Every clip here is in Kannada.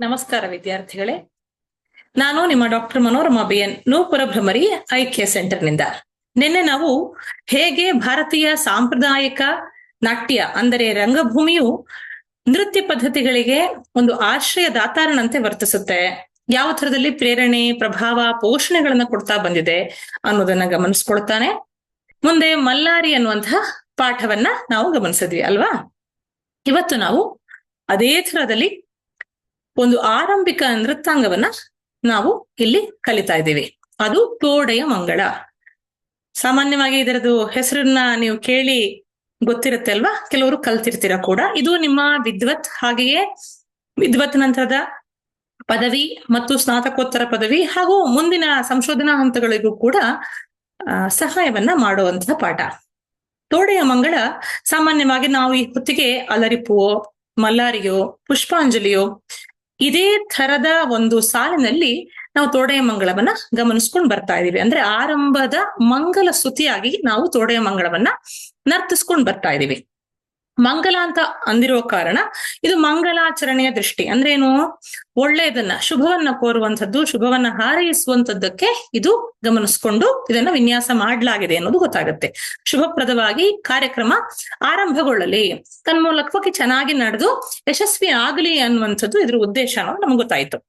ನಮಸ್ಕಾರ ವಿದ್ಯಾರ್ಥಿಗಳೇ. ನಾನು ನಿಮ್ಮ doctor Manorama B N Nupura Bhramari Aikya ಸೆಂಟರ್ನಿಂದ. ನಿನ್ನೆ ನಾವು ಹೇಗೆ ಭಾರತೀಯ ಸಾಂಪ್ರದಾಯಿಕ ನಾಟ್ಯ, ಅಂದರೆ ರಂಗಭೂಮಿಯು ನೃತ್ಯ ಪದ್ಧತಿಗಳಿಗೆ ಒಂದು ಆಶ್ರಯ ದಾತಾರನಂತೆ ವರ್ತಿಸುತ್ತೆ, ಯಾವ ಥರದಲ್ಲಿ ಪ್ರೇರಣೆ, ಪ್ರಭಾವ, ಪೋಷಣೆಗಳನ್ನ ಕೊಡ್ತಾ ಬಂದಿದೆ ಅನ್ನೋದನ್ನ ಗಮನಿಸ್ಕೊಳ್ತಾನೆ. ಮುಂದೆ ಮಲ್ಲಾರಿ ಅನ್ನುವಂತಹ ಪಾಠವನ್ನ ನಾವು ಗಮನಿಸಿದ್ವಿ ಅಲ್ವಾ? ಇವತ್ತು ನಾವು ಅದೇ ಥರದಲ್ಲಿ ಒಂದು ಆರಂಭಿಕ ನೃತ್ತಾಂಗವನ್ನ ನಾವು ಇಲ್ಲಿ ಕಲಿತಾ ಇದ್ದೀವಿ. ಅದು ತೋಡೆಯ ಮಂಗಳ. ಸಾಮಾನ್ಯವಾಗಿ ಇದರದು ಹೆಸರನ್ನ ನೀವು ಕೇಳಿ ಗೊತ್ತಿರುತ್ತೆ ಅಲ್ವಾ? ಕೆಲವರು ಕಲ್ತಿರ್ತೀರ ಕೂಡ. ಇದು ನಿಮ್ಮ ವಿದ್ವತ್ ಹಾಗೆಯೇ ವಿದ್ವತ್ ನಂತರದ ಪದವಿ ಮತ್ತು ಸ್ನಾತಕೋತ್ತರ ಪದವಿ ಹಾಗೂ ಮುಂದಿನ ಸಂಶೋಧನಾ ಹಂತಗಳಿಗೂ ಕೂಡ ಸಹಾಯವನ್ನ ಮಾಡುವಂತಹ ಪಾಠ. ತೋಡೆಯ ಮಂಗಳ ಸಾಮಾನ್ಯವಾಗಿ ನಾವು ಈ ಹೊತ್ತಿಗೆ ಅಲರಿಪುವೋ, ಮಲ್ಲಾರಿಯೋ, ಪುಷ್ಪಾಂಜಲಿಯೋ ಇದೇ ತರದ ಒಂದು ಸಾಲಿನಲ್ಲಿ ನಾವು ತೋಡೆಯ ಮಂಗಳವನ್ನ ಗಮನಿಸ್ಕೊಂಡು ಬರ್ತಾ ಇದೀವಿ. ಅಂದ್ರೆ ಆರಂಭದ ಮಂಗಲ ಸ್ತುತಿಯಾಗಿ ನಾವು ತೋಡೆಯ ಮಂಗಳವನ್ನ ನರ್ತಿಸ್ಕೊಂಡು ಬರ್ತಾ ಇದೀವಿ. ಮಂಗಲ ಅಂತ ಅಂದಿರೋ ಕಾರಣ ಇದು ಮಂಗಲಾಚರಣೆಯ ದೃಷ್ಟಿ. ಅಂದ್ರೆ ಏನು ಒಳ್ಳೆಯದನ್ನ, ಶುಭವನ್ನ ಕೋರುವಂಥದ್ದು, ಶುಭವನ್ನ ಹಾರೈಸುವಂಥದ್ದಕ್ಕೆ ಇದು ಗಮನಿಸ್ಕೊಂಡು ಇದನ್ನ ವಿನ್ಯಾಸ ಮಾಡಲಾಗಿದೆ ಅನ್ನೋದು ಗೊತ್ತಾಗುತ್ತೆ. ಶುಭಪ್ರದವಾಗಿ ಕಾರ್ಯಕ್ರಮ ಆರಂಭಗೊಳ್ಳಲಿ. ತನ್ಮೂಲಕವಾಗಿ ಚೆನ್ನಾಗಿ ನಡೆದು ಯಶಸ್ವಿ ಆಗಲಿ ಅನ್ನುವಂಥದ್ದು ಇದ್ರ ಉದ್ದೇಶ ಅನ್ನೋದು ನಮ್ಗೆ ಗೊತ್ತಾಯ್ತು.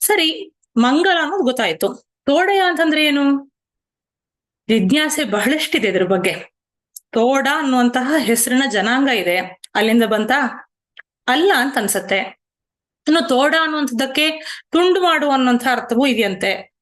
ಸರಿ, ಮಂಗಲ ಅನ್ನೋದು ಗೊತ್ತಾಯ್ತು. ತೋಡೆಯ ಅಂತಂದ್ರೆ ಏನು ಜಿಜ್ಞಾಸೆ ಬಹಳಷ್ಟಿದೆ ಇದ್ರ ಬಗ್ಗೆ. ತೋಡ ಅನ್ನುವಂತಹ ಹೆಸರಿನ ಜನಾಂಗ ಇದೆ. ಅಲ್ಲಿಂದ ಬಂತ ಅಲ್ಲ ಅಂತ ಅನ್ಸತ್ತೆ. ಇನ್ನು ತೋಡ ಅನ್ನುವಂಥದ್ದಕ್ಕೆ ತುಂಡು ಮಾಡು ಅನ್ನುವಂಥ ಅರ್ಥವೂ ಇದೆಯಂತೆ.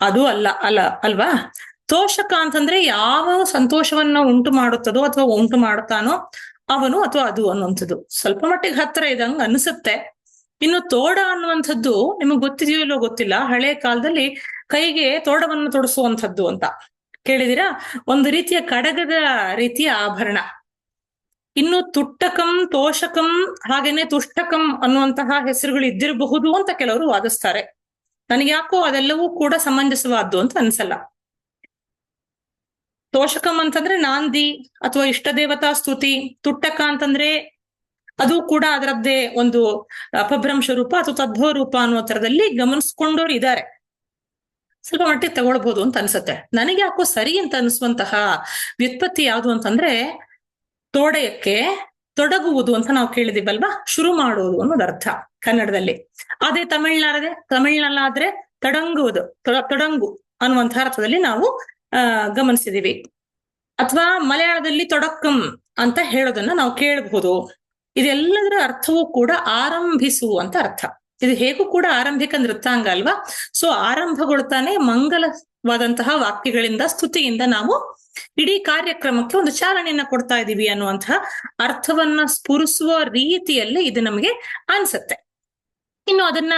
ಅದು ಅಲ್ಲ ಅಲ್ಲ, ಅಲ್ವಾ? ತೋಷಕ ಅಂತಂದ್ರೆ ಯಾವ ಸಂತೋಷವನ್ನ ಉಂಟು ಮಾಡುತ್ತದೋ ಅಥವಾ ಉಂಟು ಮಾಡುತ್ತಾನೋ ಅವನು ಅಥವಾ ಅದು ಅನ್ನುವಂಥದ್ದು. ಸ್ವಲ್ಪ ಮಟ್ಟಿಗೆ ಹತ್ರ ಇದಂಗ ಅನ್ಸುತ್ತೆ. ಇನ್ನು ತೋಡ ಅನ್ನುವಂಥದ್ದು ನಿಮಗೆ ಗೊತ್ತಿದೆಯೋ ಇಲ್ಲೋ ಗೊತ್ತಿಲ್ಲ. ಹಳೆ ಕಾಲದಲ್ಲಿ ಕೈಗೆ ತೋಡವನ್ನು ತೊಡಿಸುವಂಥದ್ದು ಅಂತ. ಕೇಳಿದಿರಾ? ಒಂದು ರೀತಿಯ ಕಡಗದ ರೀತಿಯ ಆಭರಣ. ಇನ್ನು ತುಟ್ಟಕಂ ತೋಷಕಂ, ಹಾಗೇನೆ ತುಷ್ಟಕಂ ಅನ್ನುವಂತಹ ಹೆಸರುಗಳು ಇದ್ದಿರಬಹುದು ಅಂತ ಕೆಲವರು ವಾದಿಸ್ತಾರೆ. ನನಗ್ಯಾಕೋ ಅದೆಲ್ಲವೂ ಕೂಡ ಸಮಂಜಸವಾದ್ದು ಅಂತ ಅನ್ಸಲ್ಲ. ತೋಷಕಂ ಅಂತಂದ್ರೆ ನಾಂದಿ ಅಥವಾ ಇಷ್ಟ ದೇವತಾ ಸ್ತುತಿ ತುಟ್ಟಕ ಅಂತಂದ್ರೆ ಅದು ಕೂಡ ಅದರದ್ದೇ ಒಂದು ಅಪಭ್ರಂಶ ರೂಪ ಅಥವಾ ತದ್ಭವ ರೂಪ ಅನ್ನೋ ತರದಲ್ಲಿ ಗಮನಿಸ್ಕೊಂಡವ್ರು ಇದ್ದಾರೆ ಸ್ವಲ್ಪ ಮಟ್ಟಿಗೆ ತಗೊಳ್ಬಹುದು ಅಂತ ಅನ್ಸುತ್ತೆ. ನನಗೆ ಯಾಕೋ ಸರಿ ಅಂತ ಅನಿಸುವಂತಹ ವ್ಯುತ್ಪತ್ತಿ ಯಾವುದು ಅಂತಂದ್ರೆ ತೋಡೆಯಕ್ಕೆ ತೊಡಗುವುದು ಅಂತ ನಾವು ಕೇಳಿದಿವಲ್ವಾ? ಶುರು ಮಾಡುವುದು ಅನ್ನೋದು ಅರ್ಥ ಕನ್ನಡದಲ್ಲಿ. ಅದೇ ತಮಿಳ್ನಾಡದೆ, ತಮಿಳ್ನಲ್ಲಾದ್ರೆ ತಡಂಗುವುದು ತೊಡ- ತೊಡಂಗು ಅನ್ನುವಂಥ ಅರ್ಥದಲ್ಲಿ ನಾವು ಗಮನಿಸಿದೀವಿ. ಅಥವಾ ಮಲಯಾಳದಲ್ಲಿ ತೊಡಕಂ ಅಂತ ಹೇಳೋದನ್ನ ನಾವು ಕೇಳಬಹುದು. ಇದೆಲ್ಲದರ ಅರ್ಥವೂ ಕೂಡ ಆರಂಭಿಸು ಅಂತ ಅರ್ಥ. ಇದು ಹೇಗೂ ಕೂಡ ಆರಂಭಿಕ ನೃತ್ಯಾಂಗ ಅಲ್ವಾ? ಸೊ ಆರಂಭಗೊಳ್ತಾನೆ ಮಂಗಲವಾದಂತಹ ವಾಕ್ಯಗಳಿಂದ, ಸ್ತುತಿಯಿಂದ ನಾವು ಇಡೀ ಕಾರ್ಯಕ್ರಮಕ್ಕೆ ಒಂದು ಚಾಲನೆಯನ್ನ ಕೊಡ್ತಾ ಇದೀವಿ ಅನ್ನುವಂತಹ ಅರ್ಥವನ್ನ ಸ್ಫುರಿಸುವ ರೀತಿಯಲ್ಲಿ ಇದು ನಮಗೆ ಅನ್ಸತ್ತೆ. ಇನ್ನು ಅದನ್ನ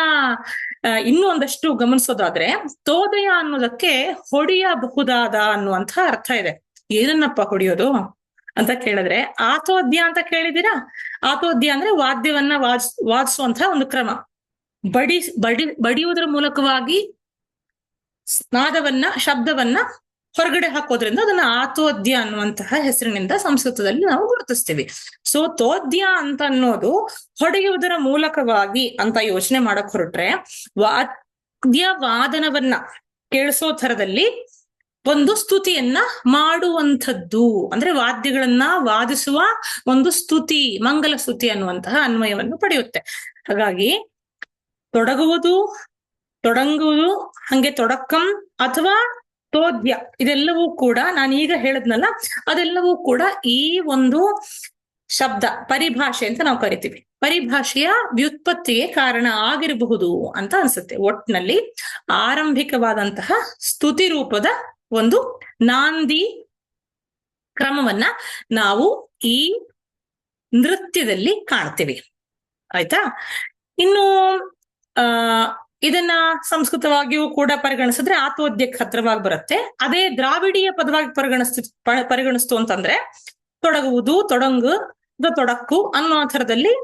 ಇನ್ನೂ ಒಂದಷ್ಟು ಗಮನಿಸೋದಾದ್ರೆ, ತೋದಯ ಅನ್ನೋದಕ್ಕೆ ಹೊಡೆಯಬಹುದಾದ ಅನ್ನುವಂಥ ಅರ್ಥ ಇದೆ. ಏನನ್ನಪ್ಪ ಹೊಡೆಯೋದು ಅಂತ ಕೇಳಿದ್ರೆ, ಆತೋದ್ಯ ಅಂತ ಕೇಳಿದಿರಾ ಆತೋದ್ಯ ಅಂದ್ರೆ ವಾದ್ಯವನ್ನ ವಾಜ್ ವಾದಿಸುವಂತಹ ಒಂದು ಕ್ರಮ. ಬಡಿ ಬಡಿ, ಬಡಿಯುವುದರ ಮೂಲಕವಾಗಿ ನಾದವನ್ನ ಶಬ್ದವನ್ನ ಹೊರಗಡೆ ಹಾಕೋದ್ರಿಂದ ಅದನ್ನ ಆತೋದ್ಯ ಅನ್ನುವಂತಹ ಹೆಸರಿನಿಂದ ಸಂಸ್ಕೃತದಲ್ಲಿ ನಾವು ಗುರುತಿಸ್ತೀವಿ. ಸೊ ತೋದ್ಯ ಅಂತ ಅನ್ನೋದು ಹೊಡೆಯುವುದರ ಮೂಲಕವಾಗಿ ಅಂತ ಯೋಚನೆ ಮಾಡಕ್ ಹೊರಟ್ರೆ ವಾದ್ಯ ವಾದನವನ್ನ ಕೇಳಿಸೋ ಥರದಲ್ಲಿ ಒಂದು ಸ್ತುತಿಯನ್ನ ಮಾಡುವಂಥದ್ದು. ಅಂದ್ರೆ ವಾದ್ಯಗಳನ್ನ ವಾದಿಸುವ ಒಂದು ಸ್ತುತಿ, ಮಂಗಲ ಸ್ತುತಿ ಅನ್ನುವಂತಹ ಅನ್ವಯವನ್ನು ಪಡೆಯುತ್ತೆ. ಹಾಗಾಗಿ ತೊಡಗುವುದು, ತೊಡಂಗುವುದು, ಹಂಗೆ ತೊಡಕಂ ಅಥವಾ ತೋದ್ಯ. ಇದೆಲ್ಲವೂ ಕೂಡ ನಾನು ಈಗ ಹೇಳದ್ನಲ್ಲ, ಅದೆಲ್ಲವೂ ಕೂಡ ಈ ಒಂದು ಶಬ್ದ, ಪರಿಭಾಷೆ ಅಂತ ನಾವು ಕರಿತೀವಿ. ಪರಿಭಾಷೆಯ ವ್ಯುತ್ಪತ್ತಿಗೆ ಕಾರಣ ಆಗಿರಬಹುದು ಅಂತ ಅನ್ಸುತ್ತೆ. ಒಟ್ನಲ್ಲಿ ಆರಂಭಿಕವಾದಂತಹ ಸ್ತುತಿ ರೂಪದ ಒಂದು ನಾಂದಿ ಕ್ರಮವನ್ನ ನಾವು ಈ ನೃತ್ಯದಲ್ಲಿ ಕಾಣ್ತೀವಿ. ಆಯ್ತಾ? ಇನ್ನು ಆ, ಇದನ್ನ ಸಂಸ್ಕೃತವಾಗಿಯೂ ಕೂಡ ಪರಿಗಣಿಸಿದ್ರೆ ಆತ್ಮೋದ್ಯಕ್ಕೆ ಹತ್ರವಾಗಿ ಬರುತ್ತೆ. ಅದೇ ದ್ರಾವಿಡೀಯ ಪದವಾಗಿ ಪರಿಗಣಿಸ್ತಿ ಪರಿಗಣಿಸ್ತು ಅಂತಂದ್ರೆ ತೊಡಗುವುದು, ತೊಡಂಗು ತೊಡಕ್ಕು ಅನ್ನೋ ಥರದಲ್ಲಿ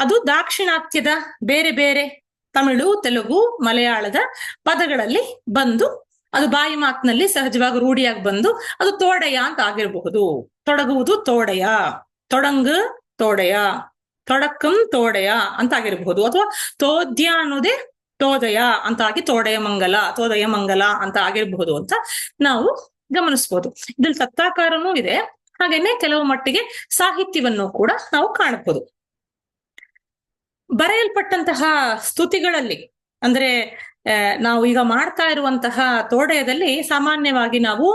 ಅದು ದಾಕ್ಷಿಣಾತ್ಯದ ಬೇರೆ ಬೇರೆ ತಮಿಳು, ತೆಲುಗು, ಮಲಯಾಳದ ಪದಗಳಲ್ಲಿ ಬಂದು ಅದು ಬಾಯಿ ಮಾತಿನಲ್ಲಿ ಸಹಜವಾಗಿ ರೂಢಿಯಾಗಿ ಬಂದು ಅದು ತೋಡೆಯ ಅಂತ ಆಗಿರಬಹುದು. ತೊಡಗುವುದು ತೋಡೆಯ ತೊಡಂಗು ತೋಡೆಯ ತೊಡಕಂ ತೋಡೆಯ ಅಂತ ಆಗಿರಬಹುದು ಅಥವಾ ತೋದ್ಯ ಅನ್ನೋದೇ ತೋದಯ ಅಂತ ಆಗಿ ತೋಡೆಯ ಮಂಗಲ, ತೋದಯ ಮಂಗಲ ಅಂತ ಆಗಿರಬಹುದು ಅಂತ ನಾವು ಗಮನಿಸಬಹುದು ಇದ್ರಲ್ಲಿ ತತ್ತಾಕಾರನೂ ಇದೆ. ಹಾಗೇನೆ ಕೆಲವು ಮಟ್ಟಿಗೆ ಸಾಹಿತ್ಯವನ್ನು ಕೂಡ ನಾವು ಕಾಣಬಹುದು. ಬರೆಯಲ್ಪಟ್ಟಂತಹ ಸ್ತುತಿಗಳಲ್ಲಿ, ಅಂದ್ರೆ ನಾವು ಈಗ ಮಾಡ್ತಾ ಇರುವಂತಹ ತೋಡೆಯದಲ್ಲಿ ಸಾಮಾನ್ಯವಾಗಿ ನಾವು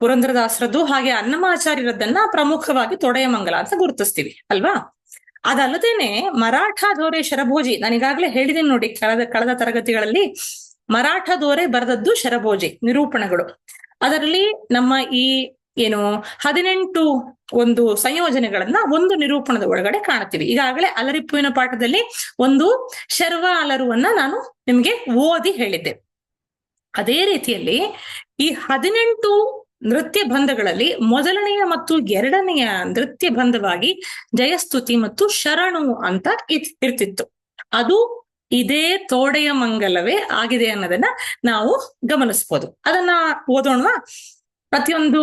ಪುರಂದರದಾಸರದ್ದು ಹಾಗೆ ಅನ್ನಮಾಚಾರ್ಯರದ್ದನ್ನ ಪ್ರಮುಖವಾಗಿ ತೊಡೆಯ ಮಂಗಲ ಅಂತ ಗುರುತಿಸ್ತೀವಿ, ಅಲ್ವಾ? ಅದಲ್ಲದೇನೆ ಮರಾಠ ದೋರೆ ಶರಭೋಜಿ, ನನಗಾಗ್ಲೇ ಹೇಳಿದ್ದೀನಿ ನೋಡಿ ಕಳೆದ ಕಳೆದ ತರಗತಿಗಳಲ್ಲಿ ಮರಾಠ ದೋರೆ ಬರೆದದ್ದು ಶರಭೋಜಿ, ನಿರೂಪಣೆಗಳು. ಅದರಲ್ಲಿ ನಮ್ಮ ಈ ಏನು ಹದಿನೆಂಟು ಒಂದು ಸಂಯೋಜನೆಗಳನ್ನ ಒಂದು ನಿರೂಪಣದ ಒಳಗಡೆ ಕಾಣ್ತೀವಿ ಈಗಾಗಲೇ ಅಲರಿಪ್ಪುವಿನ ಪಾಠದಲ್ಲಿ ಒಂದು ಶರ್ವ ಅಲರುವನ್ನ ನಾನು ನಿಮ್ಗೆ ಓದಿ ಹೇಳಿದ್ದೆ. ಅದೇ ರೀತಿಯಲ್ಲಿ ಈ ಹದಿನೆಂಟು ನೃತ್ಯ ಬಂಧಗಳಲ್ಲಿ ಮೊದಲನೆಯ ಮತ್ತು ಎರಡನೆಯ ನೃತ್ಯ ಬಂಧವಾಗಿ ಜಯಸ್ತುತಿ ಮತ್ತು ಶರಣು ಅಂತ ಇರ್ತಿತ್ತು. ಅದು ಇದೇ ತೋಡೆಯ ಮಂಗಲವೇ ಆಗಿದೆ ಅನ್ನೋದನ್ನ ನಾವು ಗಮನಿಸ್ಬೋದು. ಅದನ್ನ ಓದೋಣ ಪ್ರತಿಯೊಂದು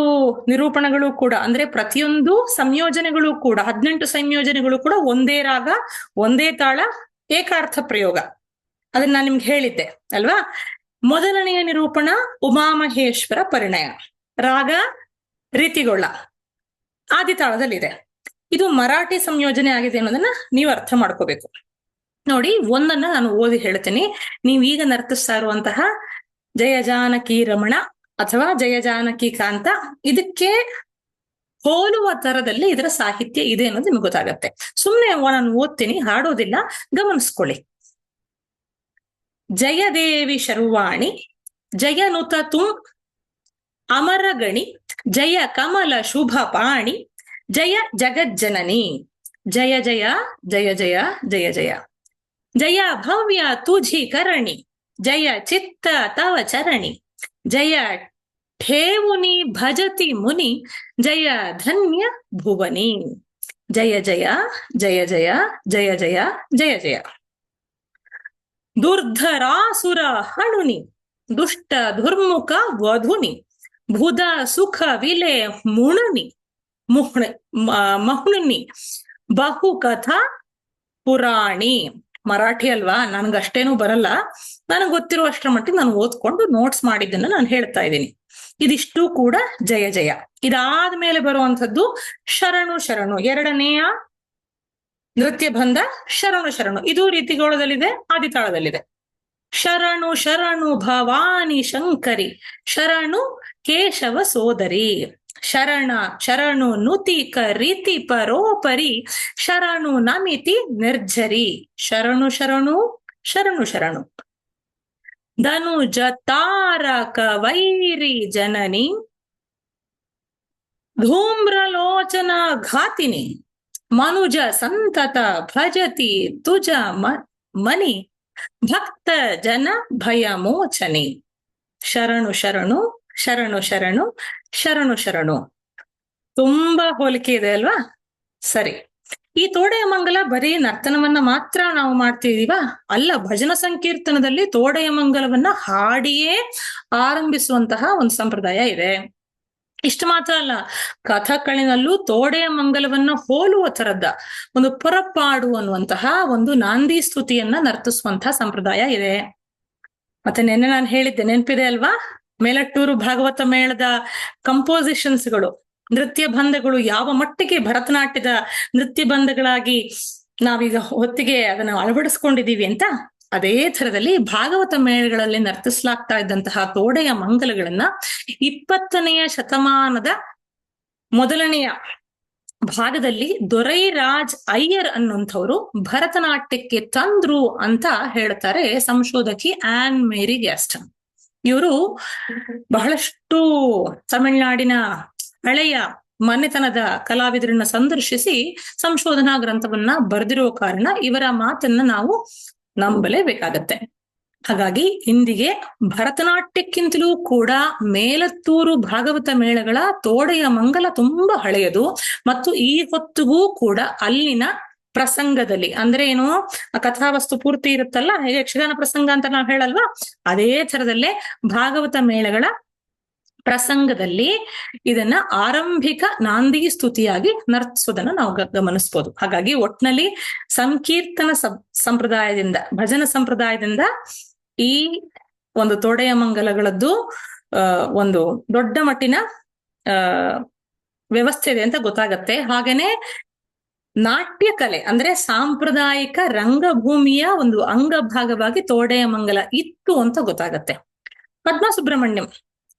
ನಿರೂಪಣೆಗಳು ಕೂಡ, ಅಂದ್ರೆ ಪ್ರತಿಯೊಂದು ಸಂಯೋಜನೆಗಳು ಕೂಡ, ಹದಿನೆಂಟು ಸಂಯೋಜನೆಗಳು ಕೂಡ ಒಂದೇ ರಾಗ, ಒಂದೇ ತಾಳ, ಏಕಾರ್ಥ ಪ್ರಯೋಗ. ಅದನ್ನ ನಾನು ನಿಮ್ಗೆ ಹೇಳಿದ್ದೆ, ಅಲ್ವಾ? ಮೊದಲನೆಯ ನಿರೂಪಣ ಉಮಾಮಹೇಶ್ವರ ಪರಿಣಯ. ರಾಗ ರೀತಿಗೊಳ್ಳ ಆದಿತಾಳದಲ್ಲಿದೆ. ಇದು ಮರಾಠಿ ಸಂಯೋಜನೆ ಆಗಿದೆ ಅನ್ನೋದನ್ನ ನೀವು ಅರ್ಥ ಮಾಡ್ಕೋಬೇಕು. ನೋಡಿ, ಒಂದನ್ನ ನಾನು ಓದಿ ಹೇಳ್ತೀನಿ. ನೀವು ಈಗ ನರ್ತಿಸ್ತಾ ಇರುವಂತಹ ಜಯ ಜಾನಕಿ ರಮಣ ಅಥವಾ ಜಯ ಜಾನಕಿ ಕಾಂತ, ಇದಕ್ಕೆ ಹೋಲುವ ತರದಲ್ಲಿ ಇದರ ಸಾಹಿತ್ಯ ಇದೆ ಅನ್ನೋದು ನಿಮ್ಗೆ ಗೊತ್ತಾಗತ್ತೆ. ಸುಮ್ನೆ ನಾನು ಓದ್ತೀನಿ, ಹಾಡೋದಿಲ್ಲ, ಗಮನಿಸ್ಕೊಳ್ಳಿ. ಜಯದೇವಿ ಶರ್ವಾಣಿ ಜಯನುತ ತುಂ ಅಮರಗಣಿ, ಜಯ ಕಮಲ ಶುಭ ಪಾಣಿ, ಜಯ ಜಗಜ್ಜನನಿ. ಜಯ ಜಯ ಜಯ ಜಯ ಜಯ ಜಯ. ಜಯ ಭವ್ಯ ತುಜಿ ಕರಣಿ ಜಯ ಚಿತ್ತ ತವ ಚರಣಿ. ಜಯ ಠೇವುನಿ ಭಜತಿ ಮುನಿ, ಜಯ ಧನ್ಯ ಭುವನಿ. ಜಯ ಜಯ ಜಯ ಜಯ ಜಯ ಜಯ ಜಯ ಜಯ. ದುರ್ಧರಾಸುರ ಹಣುನಿ, ದುಷ್ಟ ದುರ್ಮುಖ ವಧುನಿ. ಭುದ ಸುಖ, ವಿಲೆ, ಮುಣನಿ, ಮುಹ್ಣ ಮಹುಣನಿ, ಬಹು ಕಥಾ, ಪುರಾಣಿ. ಮರಾಠಿ ಅಲ್ವಾ? ನನ್ಗಷ್ಟೇನು ಬರಲ್ಲ. ನನಗೆ ಗೊತ್ತಿರೋ ಅಷ್ಟರ ಮಟ್ಟಿಗೆ ನಾನು ಓದ್ಕೊಂಡು ನೋಟ್ಸ್ ಮಾಡಿದ್ದನ್ನ ನಾನು ಹೇಳ್ತಾ ಇದ್ದೀನಿ. ಇದಿಷ್ಟು ಕೂಡ ಜಯ ಜಯ. ಇದಾದ್ಮೇಲೆ ಬರುವಂಥದ್ದು ಶರಣು ಶರಣು. ಎರಡನೆಯ ನೃತ್ಯ ಬಂಧ ಶರಣು ಶರಣು. ಇದು ರೀತಿಗೋಳದಲ್ಲಿದೆ, ಆದಿತಾಳದಲ್ಲಿದೆ. ಶರಣು ಶರಣು ಭವಾನಿ ಶಂಕರಿ. ಶರಣು ಕೇಶವ ಸೋದರಿ. ಶರಣ, ಶರಣು ನುತಿಕ ರೀತಿ ಪರೋಪರಿ. ಶರಣು ನಮಿತಿ ನಿರ್ಜರಿ. ಶರಣು ಶರಣು ಶರಣು ಶರಣು. ಧನುಜ ತಾರಕ ವೈರಿ ಜನನಿ. ಧೂಮ್ರಲೋಚನ ಘಾತಿನಿ. ಮನುಜ ಸಂತತ ಭಜತಿ ತುಜ ಮನಿ. ಭಕ್ತ ಜನ ಭಯ ಮೋಚನೆ. ಶರಣು ಶರಣು ಶರಣು ಶರಣು ಶರಣು ಶರಣು. ತುಂಬಾ ಹೋಲಿಕೆ ಇದೆ ಅಲ್ವಾ? ಸರಿ. ಈ ತೋಡೆಯ ಮಂಗಲ ಬರೀ ನರ್ತನವನ್ನ ಮಾತ್ರ ನಾವು ಮಾಡ್ತಿದೀವ? ಅಲ್ಲ, ಭಜನ ಸಂಕೀರ್ತನದಲ್ಲಿ ತೋಡೆಯ ಮಂಗಲವನ್ನ ಹಾಡಿಯೇ ಆರಂಭಿಸುವಂತಹ ಒಂದು ಸಂಪ್ರದಾಯ ಇದೆ. ಇಷ್ಟು ಮಾತ್ರ ಅಲ್ಲ ಕಥಕಳಿನಲ್ಲೂ ತೋಡೆಯ ಮಂಗಲವನ್ನ ಹೋಲುವ ತರದ್ದ ಒಂದು ಪುರಪಾಡು ಅನ್ನುವಂತಹ ಒಂದು ನಾಂದಿ ಸ್ತುತಿಯನ್ನ ನರ್ತಿಸುವಂತಹ ಸಂಪ್ರದಾಯ ಇದೆ. ಮತ್ತೆ ನಿನ್ನೆ ನಾನು ಹೇಳಿದ್ದೆ ನೆನಪಿದೆ ಅಲ್ವಾ? ಮೇಲಟ್ಟೂರು ಭಾಗವತ ಮೇಳದ ಕಂಪೋಸಿಷನ್ಸ್ಗಳು ನೃತ್ಯ ಬಂಧಗಳು ಯಾವ ಮಟ್ಟಿಗೆ ಭರತನಾಟ್ಯದ ನೃತ್ಯ ಬಂಧಗಳಾಗಿ ನಾವೀಗ ಹೊತ್ತಿಗೆ ಅದನ್ನ ಅಳವಡಿಸ್ಕೊಂಡಿದೀವಿ ಅಂತ ಅದೇ ತರದಲ್ಲಿ ಭಾಗವತ ಮೇಳಗಳಲ್ಲಿ ನರ್ತಿಸಲಾಗ್ತಾ ಇದ್ದಂತಹ ತೋಡೆಯ ಮಂಗಲಗಳನ್ನ ಇಪ್ಪತ್ತನೆಯ ಶತಮಾನದ ಮೊದಲನೆಯ ಭಾಗದಲ್ಲಿ ದೊರೈರಾಜ್ ಅಯ್ಯರ್ ಅನ್ನುವಂಥವ್ರು ಭರತನಾಟ್ಯಕ್ಕೆ ತಂದ್ರು ಅಂತ ಹೇಳ್ತಾರೆ ಸಂಶೋಧಕಿ ಆನ್ ಮೇರಿ ಗ್ಯಾಸ್ಟನ್ ಇವರು ಬಹಳಷ್ಟು ತಮಿಳುನಾಡಿನ ಹಳೆಯ ಮನೆತನದ ಕಲಾವಿದರನ್ನ ಸಂದರ್ಶಿಸಿ ಸಂಶೋಧನಾ ಗ್ರಂಥವನ್ನ ಬರೆದಿರುವ ಕಾರಣ ಇವರ ಮಾತನ್ನ ನಾವು ನಂಬಲೇಬೇಕಾಗತ್ತೆ. ಹಾಗಾಗಿ ಇಂದಿಗೆ ಭರತನಾಟ್ಯಕ್ಕಿಂತಲೂ ಕೂಡ ಮೇಲತ್ತೂರು ಭಾಗವತ ಮೇಳಗಳ ತೋಡೆಯ ಮಂಗಲ ತುಂಬಾ ಹಳೆಯದು ಮತ್ತು ಈ ಹೊತ್ತಿಗೂ ಕೂಡ ಅಲ್ಲಿನ ಪ್ರಸಂಗದಲ್ಲಿ. ಅಂದ್ರೆ ಏನು? ಕಥಾವಸ್ತು ಪೂರ್ತಿ ಇರುತ್ತಲ್ಲ, ಹೇಗೆ ಯಕ್ಷಗಾನ ಪ್ರಸಂಗ ಅಂತ ನಾವು ಹೇಳಲ್ವಾ? ಅದೇ ತರದಲ್ಲೇ ಭಾಗವತ ಮೇಳಗಳ ಪ್ರಸಂಗದಲ್ಲಿ ಇದನ್ನ ಆರಂಭಿಕ ನಾಂದಿ ಸ್ತುತಿಯಾಗಿ ನರ್ತಿಸೋದನ್ನ ನಾವು ಗಮನಿಸ್ಬೋದು. ಹಾಗಾಗಿ ಒಟ್ನಲ್ಲಿ ಸಂಕೀರ್ತನ ಸಂಪ್ರದಾಯದಿಂದ, ಭಜನ ಸಂಪ್ರದಾಯದಿಂದ ಈ ಒಂದು ತೋಡೆಯ ಮಂಗಲಗಳದ್ದು ಒಂದು ದೊಡ್ಡ ಮಟ್ಟಿನ ವ್ಯವಸ್ಥೆ ಇದೆ ಅಂತ ಗೊತ್ತಾಗತ್ತೆ. ಹಾಗೇನೆ ನಾಟ್ಯ ಕಲೆ ಅಂದ್ರೆ ಸಾಂಪ್ರದಾಯಿಕ ರಂಗಭೂಮಿಯ ಒಂದು ಅಂಗಭಾಗವಾಗಿ ತೋಡೆಯ ಮಂಗಲ ಇತ್ತು ಅಂತ ಗೊತ್ತಾಗತ್ತೆ. ಪದ್ಮ ಸುಬ್ರಹ್ಮಣ್ಯಂ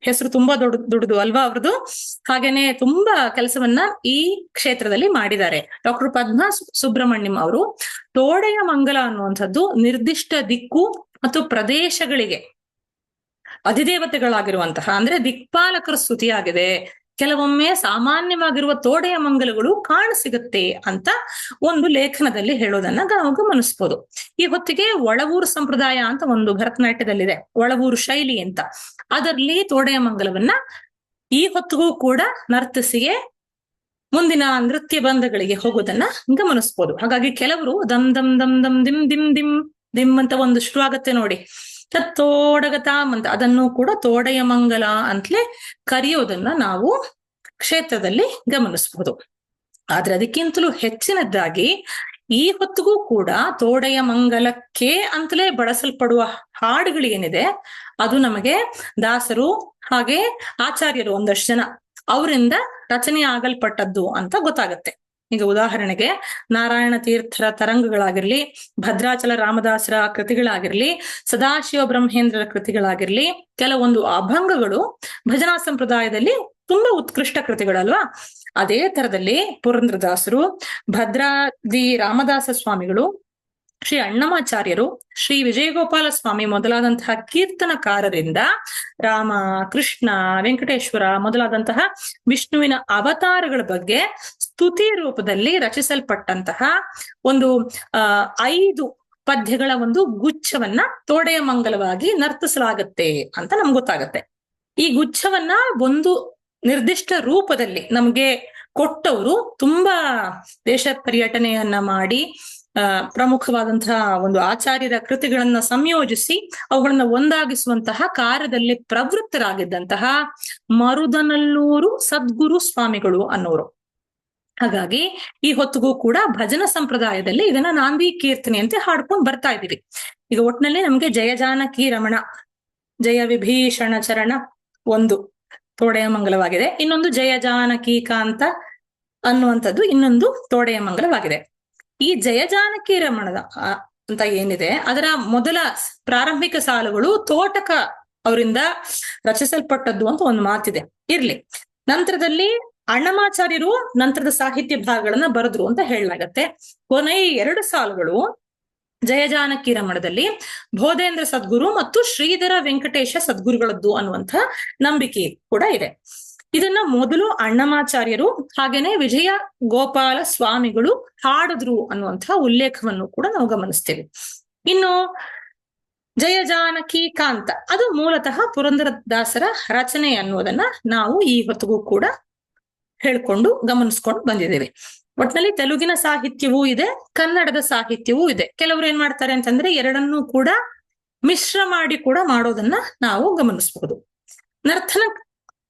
ಹೆಸರು ತುಂಬಾ ದೊಡ್ಡ ದುಡ್ದು ಅಲ್ವಾ ಅವ್ರದ್ದು? ಹಾಗೇನೆ ತುಂಬಾ ಕೆಲಸವನ್ನ ಈ ಕ್ಷೇತ್ರದಲ್ಲಿ ಮಾಡಿದ್ದಾರೆ. ಡಾಕ್ಟರ್ ಪದ್ಮ ಸುಬ್ರಹ್ಮಣ್ಯಂ ಅವರು ತೋಡೆಯ ಮಂಗಲ ಅನ್ನುವಂಥದ್ದು ನಿರ್ದಿಷ್ಟ ದಿಕ್ಕು ಮತ್ತು ಪ್ರದೇಶಗಳಿಗೆ ಅಧಿದೇವತೆಗಳಾಗಿರುವಂತಹ, ಅಂದ್ರೆ ದಿಕ್ಪಾಲಕರ ಸ್ತುತಿಯಾಗಿದೆ ಕೆಲವೊಮ್ಮೆ ಸಾಮಾನ್ಯವಾಗಿರುವ ತೋಡೆಯ ಮಂಗಲಗಳು ಕಾಣಸಿಗುತ್ತೆ ಅಂತ ಒಂದು ಲೇಖನದಲ್ಲಿ ಹೇಳೋದನ್ನ ನಾವು ಗಮನಿಸ್ಬೋದು. ಈ ಹೊತ್ತಿಗೆ ಒಳವೂರು ಸಂಪ್ರದಾಯ ಅಂತ ಒಂದು ಭರತನಾಟ್ಯದಲ್ಲಿದೆ, ಒಳವೂರು ಶೈಲಿ ಅಂತ. ಅದರಲ್ಲಿ ತೋಡೆಯ ಮಂಗಲವನ್ನ ಈ ಹೊತ್ತಿಗೂ ಕೂಡ ನರ್ತಸಿಗೆ ಮುಂದಿನ ನೃತ್ಯ ಬಂಧಗಳಿಗೆ ಹೋಗೋದನ್ನ ಗಮನಿಸ್ಬೋದು. ಹಾಗಾಗಿ ಕೆಲವರು ದಮ್ ದಮ್ ದಮ್ ದಮ್ ದಿಮ್ ದಿಮ್ ದಿಮ್ ದಿಮ್ ಅಂತ ಒಂದು ಶುರು ಆಗತ್ತೆ ನೋಡಿ. ತತ್ತೋಡಗತಾಮ್ ಅಂತ ಅದನ್ನು ಕೂಡ ತೋಡೆಯ ಮಂಗಲ ಅಂತಲೇ ಕರೆಯೋದನ್ನ ನಾವು ಕ್ಷೇತ್ರದಲ್ಲಿ ಗಮನಿಸಬಹುದು. ಆದ್ರೆ ಅದಕ್ಕಿಂತಲೂ ಹೆಚ್ಚಿನದ್ದಾಗಿ ಈ ಹೊತ್ತಿಗೂ ಕೂಡ ತೋಡೆಯ ಮಂಗಲಕ್ಕೆ ಅಂತಲೇ ಬಳಸಲ್ಪಡುವ ಹಾಡುಗಳೇನಿದೆ ಅದು ನಮಗೆ ದಾಸರು ಹಾಗೆ ಆಚಾರ್ಯರು ಒಂದಷ್ಟು ಜನ ಅವರಿಂದ ರಚನೆ ಆಗಲ್ಪಟ್ಟದ್ದು ಅಂತ ಗೊತ್ತಾಗತ್ತೆ. ಈಗ ಉದಾಹರಣೆಗೆ ನಾರಾಯಣ ತೀರ್ಥರ ತರಂಗಗಳಾಗಿರ್ಲಿ, ಭದ್ರಾಚಲ ರಾಮದಾಸರ ಕೃತಿಗಳಾಗಿರ್ಲಿ, ಸದಾಶಿವ ಬ್ರಹ್ಮೇಂದ್ರರ ಕೃತಿಗಳಾಗಿರ್ಲಿ, ಕೆಲವೊಂದು ಅಭಂಗಗಳು ಭಜನಾ ಸಂಪ್ರದಾಯದಲ್ಲಿ ತುಂಬಾ ಉತ್ಕೃಷ್ಟ ಕೃತಿಗಳಲ್ವಾ? ಅದೇ ತರದಲ್ಲಿ ಪುರಂದ್ರದಾಸರು, ಭದ್ರಾದಿ ರಾಮದಾಸ ಸ್ವಾಮಿಗಳು, ಶ್ರೀ ಅಣ್ಣಮಾಚಾರ್ಯರು, ಶ್ರೀ ವಿಜಯಗೋಪಾಲ ಸ್ವಾಮಿ ಮೊದಲಾದಂತಹ ಕೀರ್ತನಕಾರರಿಂದ ರಾಮ, ಕೃಷ್ಣ, ವೆಂಕಟೇಶ್ವರ ಮೊದಲಾದಂತಹ ವಿಷ್ಣುವಿನ ಅವತಾರಗಳ ಬಗ್ಗೆ ಸ್ತುತಿ ರೂಪದಲ್ಲಿ ರಚಿಸಲ್ಪಟ್ಟಂತಹ ಒಂದು ಐದು ಪದ್ಯಗಳ ಒಂದು ಗುಚ್ಛವನ್ನ ತೋಡೆಯ ಮಂಗಲವಾಗಿ ನರ್ತಿಸಲಾಗತ್ತೆ ಅಂತ ನಮ್ಗೆ ಗೊತ್ತಾಗತ್ತೆ. ಈ ಗುಚ್ಛವನ್ನ ಒಂದು ನಿರ್ದಿಷ್ಟ ರೂಪದಲ್ಲಿ ನಮ್ಗೆ ಕೊಟ್ಟವರು ತುಂಬಾ ದೇಶ ಪರ್ಯಟನೆಯನ್ನ ಮಾಡಿ ಪ್ರಮುಖವಾದಂತಹ ಒಂದು ಆಚಾರ್ಯರ ಕೃತಿಗಳನ್ನ ಸಂಯೋಜಿಸಿ ಅವುಗಳನ್ನ ಒಂದಾಗಿಸುವಂತಹ ಕಾರ್ಯದಲ್ಲಿ ಪ್ರವೃತ್ತರಾಗಿದ್ದಂತಹ ಮರುದನಲ್ಲೂರು ಸದ್ಗುರು ಸ್ವಾಮಿಗಳು ಅನ್ನೋರು. ಹಾಗಾಗಿ ಈ ಹೊತ್ತಿಗೂ ಕೂಡ ಭಜನ ಸಂಪ್ರದಾಯದಲ್ಲಿ ಇದನ್ನ ನಾಂದಿ ಕೀರ್ತನೆ ಅಂತ ಹಾಡ್ಕೊಂಡು ಬರ್ತಾ ಇದೀವಿ. ಈಗ ಒಟ್ನಲ್ಲಿ ನಮ್ಗೆ ಜಯ ಜಾನಕಿ ರಮಣ, ಜಯ ವಿಭೀಷಣ ಚರಣ ಒಂದು ತೋಡೆಯ ಮಂಗಲವಾಗಿದೆ. ಇನ್ನೊಂದು ಜಯ ಜಾನಕಿ ಕಾಂತ ಅನ್ನುವಂಥದ್ದು ಇನ್ನೊಂದು ತೋಡೆಯ ಮಂಗಲವಾಗಿದೆ. ಈ ಜಯ ಜಾನಕಿ ರಮಣದ ಅಂತ ಏನಿದೆ, ಅದರ ಮೊದಲ ಪ್ರಾರಂಭಿಕ ಸಾಲುಗಳು ತೋಟಕ ಅವರಿಂದ ರಚಿಸಲ್ಪಟ್ಟದ್ದು ಅಂತ ಒಂದು ಮಾತಿದೆ. ಇರ್ಲಿ. ನಂತರದಲ್ಲಿ ಅಣ್ಣಮಾಚಾರ್ಯರು ನಂತರದ ಸಾಹಿತ್ಯ ಭಾಗಗಳನ್ನ ಬರೆದ್ರು ಅಂತ ಹೇಳಲಾಗತ್ತೆ. ಕೊನೆಯ ಎರಡು ಸಾಲುಗಳು ಜಯಜಾನಕಿ ರಮಣದಲ್ಲಿ ಬೋಧೇಂದ್ರ ಸದ್ಗುರು ಮತ್ತು ಶ್ರೀಧರ ವೆಂಕಟೇಶ ಸದ್ಗುರುಗಳದ್ದು ಅನ್ನುವಂಥ ನಂಬಿಕೆ ಕೂಡ ಇದೆ. ಇದನ್ನ ಮೊದಲು ಅಣ್ಣಮಾಚಾರ್ಯರು ಹಾಗೇನೆ ವಿಜಯ ಗೋಪಾಲ ಸ್ವಾಮಿಗಳು ಹಾಡಿದ್ರು ಅನ್ನುವಂತಹ ಉಲ್ಲೇಖವನ್ನು ಕೂಡ ನಾವು ಗಮನಿಸ್ತೇವೆ. ಇನ್ನು ಜಯ ಜಾನಕಿ ಕಾಂತ, ಅದು ಮೂಲತಃ ಪುರಂದರದಾಸರ ರಚನೆ ಅನ್ನೋದನ್ನ ನಾವು ಈ ಹೊತ್ತಿಗೂ ಕೂಡ ಹೇಳ್ಕೊಂಡು ಗಮನಿಸ್ಕೊಂಡು ಬಂದಿದ್ದೇವೆ. ಒಟ್ನಲ್ಲಿ ತೆಲುಗಿನ ಸಾಹಿತ್ಯವೂ ಇದೆ, ಕನ್ನಡದ ಸಾಹಿತ್ಯವೂ ಇದೆ. ಕೆಲವರು ಏನ್ ಮಾಡ್ತಾರೆ ಅಂತಂದ್ರೆ ಎರಡನ್ನೂ ಕೂಡ ಮಿಶ್ರ ಮಾಡಿ ಕೂಡ ಮಾಡೋದನ್ನ ನಾವು ಗಮನಿಸಬಹುದು ನರ್ತನ,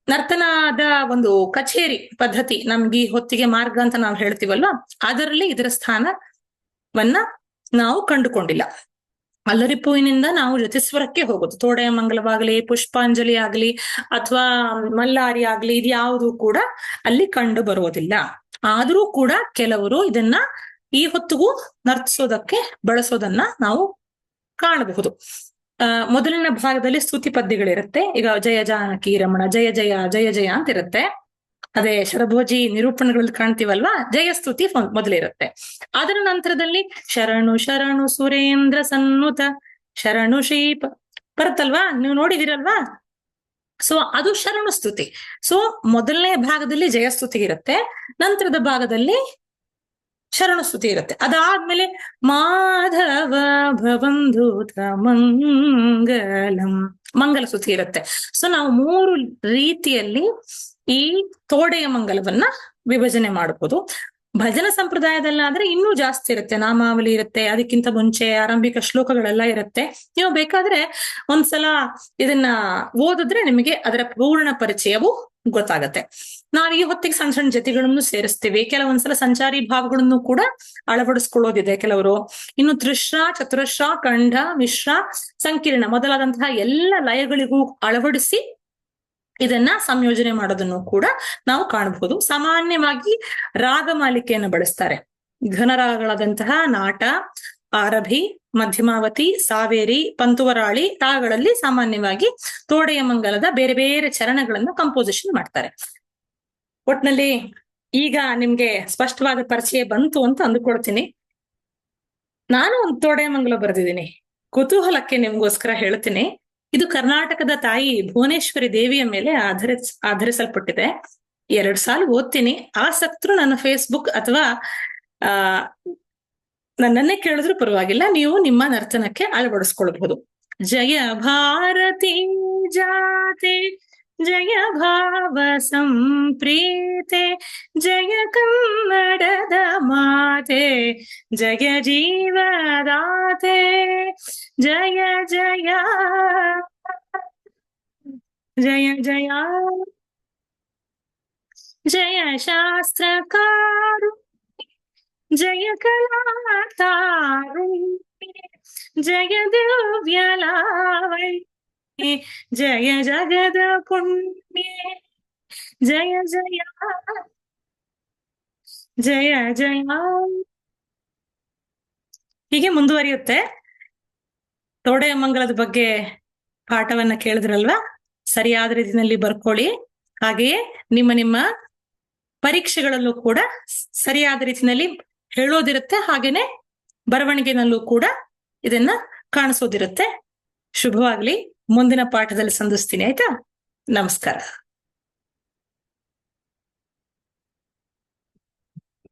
ನರ್ತನದ ಒಂದು ಕಚೇರಿ ಪದ್ಧತಿ ನಮ್ಗೆ ಈ ಹೊತ್ತಿಗೆ ಮಾರ್ಗ ಅಂತ ನಾವು ಹೇಳ್ತೀವಲ್ವಾ, ಅದರಲ್ಲಿ ಇದರ ಸ್ಥಾನವನ್ನ ನಾವು ಕಂಡುಕೊಂಡಿಲ್ಲ. ಅಲ್ಲರಿಪುವಿನಿಂದ ನಾವು ಜ್ಯೋತಿಸ್ವರಕ್ಕೆ ಹೋಗೋದು. ತೋಡೆಯ ಮಂಗಲವಾಗಲಿ, ಪುಷ್ಪಾಂಜಲಿ ಆಗಲಿ, ಅಥವಾ ಮಲ್ಲಾರಿ ಆಗಲಿ, ಇದು ಕೂಡ ಅಲ್ಲಿ ಕಂಡು ಬರುವುದಿಲ್ಲ ಆದರೂ ಕೂಡ ಕೆಲವರು ಇದನ್ನ ಈ ಹೊತ್ತಿಗೂ ನರ್ತಿಸೋದಕ್ಕೆ ಬಳಸೋದನ್ನ ನಾವು ಕಾಣಬಹುದು. ಮೊದಲಿನ ಭಾಗದಲ್ಲಿ ಸ್ತುತಿ ಪದ್ಯಗಳಿರುತ್ತೆ. ಈಗ ಜಯ ಜಾನಕಿ ರಮಣ, ಜಯ ಜಯ ಜಯ ಜಯ ಅಂತ ಇರುತ್ತೆ ಅದೇ ಶರಭೋಜಿ ನಿರೂಪಣೆಗಳಲ್ಲಿ ಕಾಣ್ತೀವಲ್ವಾ? ಜಯಸ್ತುತಿ ಮೊದಲಿರುತ್ತೆ. ಅದರ ನಂತರದಲ್ಲಿ ಶರಣು ಶರಣು ಸುರೇಂದ್ರ ಸನ್ನುತ, ಶರಣು ಶೀಪ ಬರುತ್ತಲ್ವಾ? ನೀವು ನೋಡಿದಿರಲ್ವಾ ಸೊ ಅದು ಶರಣು ಸ್ತುತಿ. ಸೊ ಮೊದಲನೇ ಭಾಗದಲ್ಲಿ ಜಯಸ್ತುತಿ ಇರುತ್ತೆ. ನಂತರದ ಭಾಗದಲ್ಲಿ ಶರಣು ಸ್ತುತಿ ಇರುತ್ತೆ. ಅದಾದ್ಮೇಲೆ ಮಾಧವ ಭವಂಧೂತ ಮಂಗಲಂ ಮಂಗಲ ಸ್ತುತಿ ಇರುತ್ತೆ. ಸೊ ನಾವು ಮೂರು ರೀತಿಯಲ್ಲಿ ಈ ತೋಡೆಯ ಮಂಗಲವನ್ನ ವಿಭಜನೆ ಮಾಡಬಹುದು ಭಜನ ಸಂಪ್ರದಾಯದಲ್ಲಾದ್ರೆ ಇನ್ನೂ ಜಾಸ್ತಿ ಇರುತ್ತೆ. ನಾಮಾವಳಿ ಇರುತ್ತೆ, ಅದಕ್ಕಿಂತ ಮುಂಚೆ ಆರಂಭಿಕ ಶ್ಲೋಕಗಳೆಲ್ಲ ಇರುತ್ತೆ. ನೀವು ಬೇಕಾದ್ರೆ ಒಂದ್ಸಲ ಇದನ್ನ ಓದಿದ್ರೆ ನಿಮಗೆ ಅದರ ಪೂರ್ಣ ಪರಿಚಯವು ಗೊತ್ತಾಗತ್ತೆ. ನಾವು ಈ ಹೊತ್ತಿಗೆ ಸಣ್ಣ ಸಣ್ಣ ಜತಿಗಳನ್ನು ಸೇರಿಸ್ತೀವಿ. ಕೆಲವೊಂದ್ಸಲ ಸಂಚಾರಿ ಭಾವಗಳನ್ನು ಕೂಡ ಅಳವಡಿಸ್ಕೊಳ್ಳೋದಿದೆ ಕೆಲವರು. ಇನ್ನು ತ್ರಿಶ್ರ ಚತುರಶ್ರ ಖಂಡ ಮಿಶ್ರ, ಸಂಕೀರ್ಣ ಮೊದಲಾದಂತಹ ಎಲ್ಲ ಲಯಗಳಿಗೂ ಅಳವಡಿಸಿ ಇದನ್ನ ಸಂಯೋಜನೆ ಮಾಡೋದನ್ನು ಕೂಡ ನಾವು ಕಾಣಬಹುದು. ಸಾಮಾನ್ಯವಾಗಿ ರಾಗಮಾಲಿಕೆಯನ್ನು ಬಳಸ್ತಾರೆ. ಘನರಾಗಗಳಾದಂತಹ ನಾಟ, ಆರಭಿ, ಮಧ್ಯಮಾವತಿ, ಸಾವೇರಿ, ಪಂತುವರಾಳಿ ರಾಗಗಳಲ್ಲಿ ಸಾಮಾನ್ಯವಾಗಿ ತೋಡೆಯ ಮಂಗಲದ ಬೇರೆ ಬೇರೆ ಚರಣಗಳನ್ನು ಕಂಪೋಸಿಷನ್ ಮಾಡ್ತಾರೆ. ಒಟ್ನಲ್ಲಿ ಈಗ ನಿಮ್ಗೆ ಸ್ಪಷ್ಟವಾದ ಪರಿಚಯ ಬಂತು ಅಂತ ಅಂದುಕೊಳ್ತೀನಿ. ನಾನು ಒಂದು ತೋಡೆಯ ಮಂಗಲ ಬರೆದಿದ್ದೀನಿ. ಕುತೂಹಲಕ್ಕೆ ನಿಮ್ಗೋಸ್ಕರ ಹೇಳ್ತೀನಿ. ಇದು ಕರ್ನಾಟಕದ ತಾಯಿ ಭುವನೇಶ್ವರಿ ದೇವಿಯ ಮೇಲೆ ಆಧರಿಸ್, ಆಧರಿಸಲ್ಪಟ್ಟಿದೆ. ಎರಡ್ ಸಾಲ ಓದ್ತೀನಿ. ಆಸಕ್ತರು ನನ್ನ ಫೇಸ್ಬುಕ್ ಅಥವಾ, ಆ, ನನ್ನನ್ನೇ ಕೇಳಿದ್ರು ಪರವಾಗಿಲ್ಲ. ನೀವು ನಿಮ್ಮ ನರ್ತನಕ್ಕೆ ಅಳವಡಿಸ್ಕೊಳ್ಬಹುದು. ಜಯ ಭಾರತಿ ಜಾತೆ. ಜಯ ಭಾವ ಸಂಪ್ರೀತೆ ಜಯ ಕನ್ನಡದ ಮಾತೆ ಜಯ ಜೀವದಾತೆ ಜಯ ಜಯ ಜಯ ಜಯ ಜಯ ಶಾಸ್ತ್ರಕಾರು ಜಯ ಕಲಾತಾರು ಜಯ ದಿವ್ಯ ಲಾವಣ್ಯ ಜಯ ಜಗದ ಪುಣ್ಯ ಜಯ ಜಯ ಜಯ ಜಯ. ಹೀಗೆ ಮುಂದುವರಿಯುತ್ತೆ. ತೋಡೆಯ ಮಂಗಲದ ಬಗ್ಗೆ ಪಾಠವನ್ನ ಕೇಳಿದ್ರಲ್ವಾ? ಸರಿಯಾದ ರೀತಿಯಲ್ಲಿ ಬರ್ಕೊಳ್ಳಿ. ಹಾಗೆಯೇ ನಿಮ್ಮ ನಿಮ್ಮ ಪರೀಕ್ಷೆಗಳಲ್ಲೂ ಕೂಡ ಸರಿಯಾದ ರೀತಿಯಲ್ಲಿ ಹೇಳೋದಿರುತ್ತೆ. ಹಾಗೇನೆ ಬರವಣಿಗೆನಲ್ಲೂ ಕೂಡ ಇದನ್ನ ಕಾಣಿಸೋದಿರುತ್ತೆ. ಶುಭವಾಗ್ಲಿ. ಮುಂದಿನ ಪಾಠದಲ್ಲಿ ಸಂಧಿಸ್ತೀನಿ ಆಯ್ತಾ? ನಮಸ್ಕಾರ.